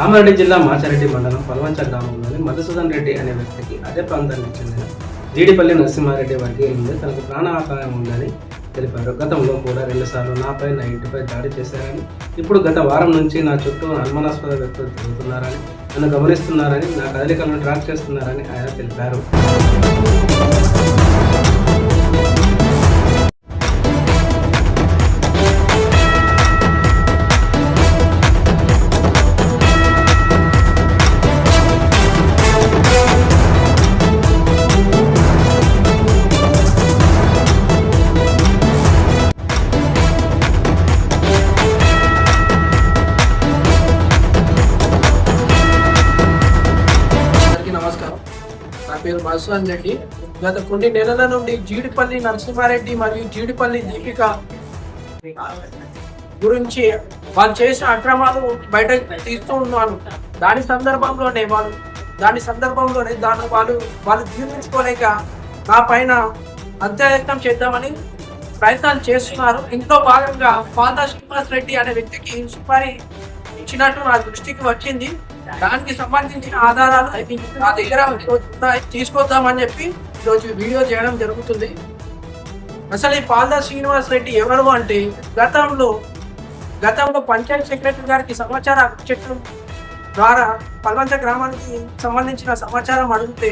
కామారెడ్డి జిల్లా మాచారెడ్డి మండలం పల్వంచ గ్రామంలోని మధుసూదన్ రెడ్డి అనే వ్యక్తికి అదే ప్రాంతానికి చెందిన జీడిపల్లి నరసింహారెడ్డి వర్గీయుల నుండి తనకు ప్రాణాపాయం ఉందని తెలిపారు. గతంలో కూడా రెండుసార్లు నాపై నా ఇంటిపై దాడి చేశారని ఇప్పుడు గత వారం నుంచి నా చుట్టూ అనుమానాస్పద వ్యక్తులు తిరుగుతున్నారని నన్ను గమనిస్తున్నారని నా కదలికలను ట్రాక్ చేస్తున్నారని ఆయన తెలిపారు. మధుసూదన్ రెడ్డి గత కొన్ని నెలల నుండి జీడిపల్లి నరసింహారెడ్డి మరియు జీడిపల్లి దీపిక గురించి వాళ్ళు చేసిన అక్రమాలు బయట తీస్తూ ఉన్నాను దాని సందర్భంలోనే వాళ్ళు దాని సందర్భంలోనే దాన్ని వాళ్ళు వాళ్ళు జీర్ణించుకోలేక నా పైన అంత్యయత్నం చేద్దామని ప్రయత్నాలు చేస్తున్నారు. ఇంట్లో భాగంగా ఫాదర్ శ్రీనివాస్ రెడ్డి అనే వ్యక్తికి సుపారీ ఇచ్చినట్టు నా దృష్టికి వచ్చింది. దానికి సంబంధించిన ఆధారాలు నా దగ్గర తీసుకొద్దామని చెప్పి ఈరోజు వీడియో చేయడం జరుగుతుంది. అసలు ఈ పాల్దా శ్రీనివాస్ రెడ్డి ఎవరు అంటే గతంలో గతంలో పంచాయత్ సెక్రటరీ గారికి సమాచారం చట్టం ద్వారా పల్వంచ గ్రామానికి సంబంధించిన సమాచారం అడిగితే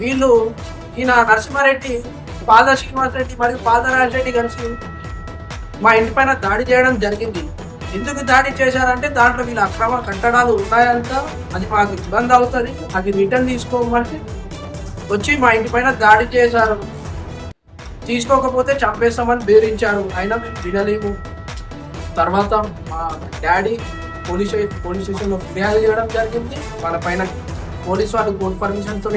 వీళ్ళు ఈయన నరసింహారెడ్డి పాద శ్రీనివాస్ రెడ్డి మరియు పాదరాజ్ రెడ్డి కలిసి మా ఇంటి పైన దాడి చేయడం జరిగింది. ఎందుకు దాడి చేశారంటే దాంట్లో వీళ్ళ అక్రమ కట్టడాలు ఉన్నాయంట. అది మాకు ఇబ్బంది అవుతుంది. అది రిటర్న్ తీసుకోమంటే వచ్చి మా ఇంటి పైన దాడి చేశారు. తీసుకోకపోతే చంపేస్తామని బెదిరించారు. అయినా మేము వినలేము. తర్వాత మా డాడీ పోలీస్ పోలీస్ స్టేషన్లో ఫిర్యాదు చేయడం జరిగింది. వాళ్ళ పైన పోలీస్ వాళ్ళు కోర్టు పర్మిషన్తో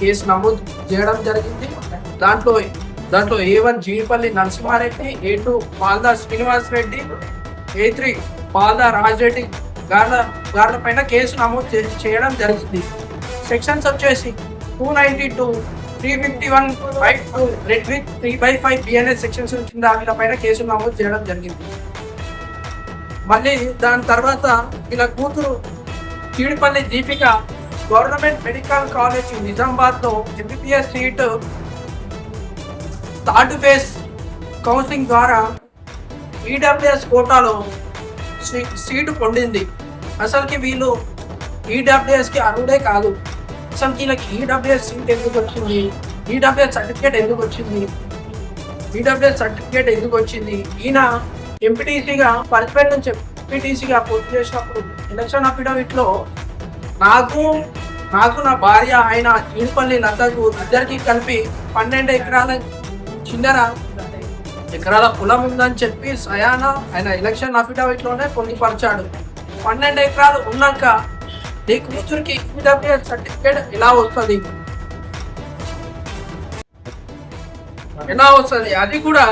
కేసు నమోదు చేయడం జరిగింది. దాంట్లో దాంట్లో A one Jeedipalli Narasimhareddy A two Malda Srinivas Reddy A three Palda Rajareddy గార్ల గార్ల పైన కేసు నమోదు చేయడం జరిగింది. సెక్షన్స్ వచ్చేసి two ninety two three fifty one by two read with three by five BNS sections కింద వీళ్ళపైన కేసు నమోదు చేయడం జరిగింది. మళ్ళీ దాని తర్వాత వీళ్ళ కూతురు Cheedipalli Deepika government medical college నిజామాబాద్లో MBBS seat third phase counselling ద్వారా ఈడబ్ల్యూఎస్ కోటాలో సీటు పొందింది. అసలుకి వీళ్ళు ఈడబ్ల్యూఎస్కి అర్హుడే కాదు. అసలు వీళ్ళకి ఈడబ్ల్యూఎస్ సీట్ ఎందుకు వచ్చింది? ఈడబ్ల్యూఎస్ సర్టిఫికేట్ ఎందుకు వచ్చింది? ఈడబ్ల్యూఎస్ సర్టిఫికేట్ ఎందుకు వచ్చింది? ఈయన ఎంపీటీసీగా పరిపేట నుంచి ఎంపీటీసీగా పూర్తి చేసినప్పుడు ఎలక్షన్ అఫిడవిట్లో నాకు నాకు నా భార్య ఆయన ఈడుపల్లి లతకు ఇద్దరికి కలిపి పన్నెండు ఎకరాల చిన్నర ఎకరాల పొలం ఉందని చెప్పి సయాన ఆయన ఎలక్షన్ అఫిడవిట్లోనే పొందుపరిచాడు పన్నెండు ఎకరాలు ఉన్నాక నీ కూతురికి ఈడబ్ల్యూఎస్ సర్టిఫికేట్ ఎలా వస్తుంది? ఎలా వస్తుంది? అది కూడా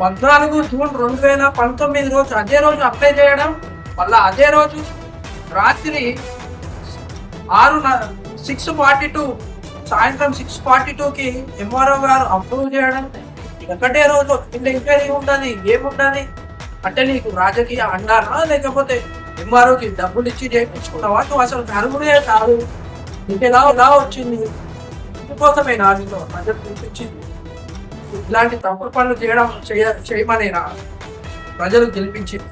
పద్నాలుగు జూన్ రెండు వేల పంతొమ్మిది రోజు అదే రోజు అప్లై చేయడం వల్ల అదే రోజు రాత్రి ఆరు సిక్స్ ఫార్టీ టూ సాయంత్రం సిక్స్ ఫార్టీ టూకి ఎంఆర్ఓ గారు అప్రూవ్ చేయడం ఒకటే రోజు ఇంత ఎంక్వైరీ ఉంటుంది ఏముంటుంది? అంటే నీకు రాజకీయ అన్నారా లేకపోతే ఎంఆర్ఓకి డబ్బులు ఇచ్చి చేయించుకున్నావా? నువ్వు అసలు కరుగుడే కాదు. నీకు ఎలా వచ్చింది? ఇందుకోసమే నా నీతో ప్రజలు పిలిపించింది. ఇలాంటి తప్పుడు పనులు చేయడం చేయ- చేయమనేనా? ప్రజలు గెలిపించింది.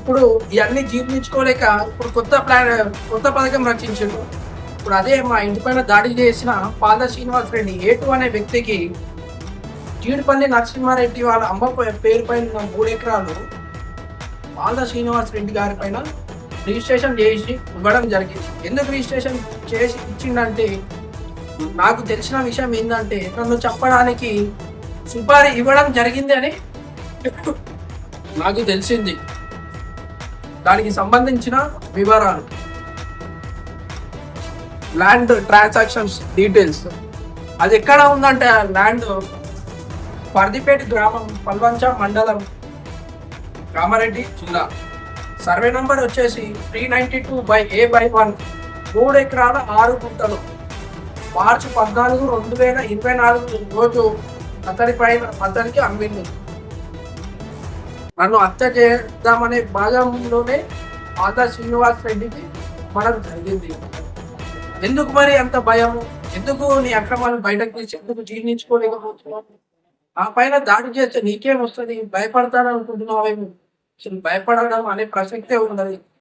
ఇప్పుడు ఇవన్నీ జీర్ణించుకోలేక ఇప్పుడు కొత్త ప్లాన్ కొత్త పథకం రచించారు ఇప్పుడు అదే మా ఇంటి పైన దాడి చేసిన పాల శ్రీనివాస్ రెడ్డి ఏటు అనే వ్యక్తికి జీడిపల్లి నరసింహారెడ్డి వాళ్ళ అమ్మ పేరు పైన మూడు ఎకరాలు బాల శ్రీనివాస్ రెడ్డి గారి పైన రిజిస్ట్రేషన్ చేసి ఇవ్వడం జరిగింది. ఎందుకు రిజిస్ట్రేషన్ చేసి ఇచ్చిందంటే నాకు తెలిసిన విషయం ఏంటంటే నన్ను చెప్పడానికి సుపారీ ఇవ్వడం జరిగింది అని నాకు తెలిసింది. దానికి సంబంధించిన వివరాలు. Land transactions details. అది ఎక్కడ ఉందంటే ల్యాండ్ పర్దిపేట గ్రామం పల్వంచ మండలం కామారెడ్డి జిల్లా. సర్వే నంబర్ వచ్చేసి three ninety two by A by one. మూడు ఎకరాల ఆరు గుంటలు. మార్చి పద్నాలుగు రెండు వేల ఇరవై నాలుగు రోజు అతడి పైన అతనికి అమ్మింది. నన్ను హత్య చేద్దామనే భాగంలోనే మాతా శ్రీనివాస్ రెడ్డికి మనం జరిగింది. ఎందుకు మరి అంత భయం ఎందుకు నీ అక్రమాలు బయటకు తీసి ఎందుకు జీర్ణించుకోలేకపోతున్నావు? ఆ పైన దాడి చేస్తే నీకేం వస్తుంది? భయపడతాను అనుకుంటున్నావేమో అసలు భయపడడం అనే ప్రసక్తే ఉన్నది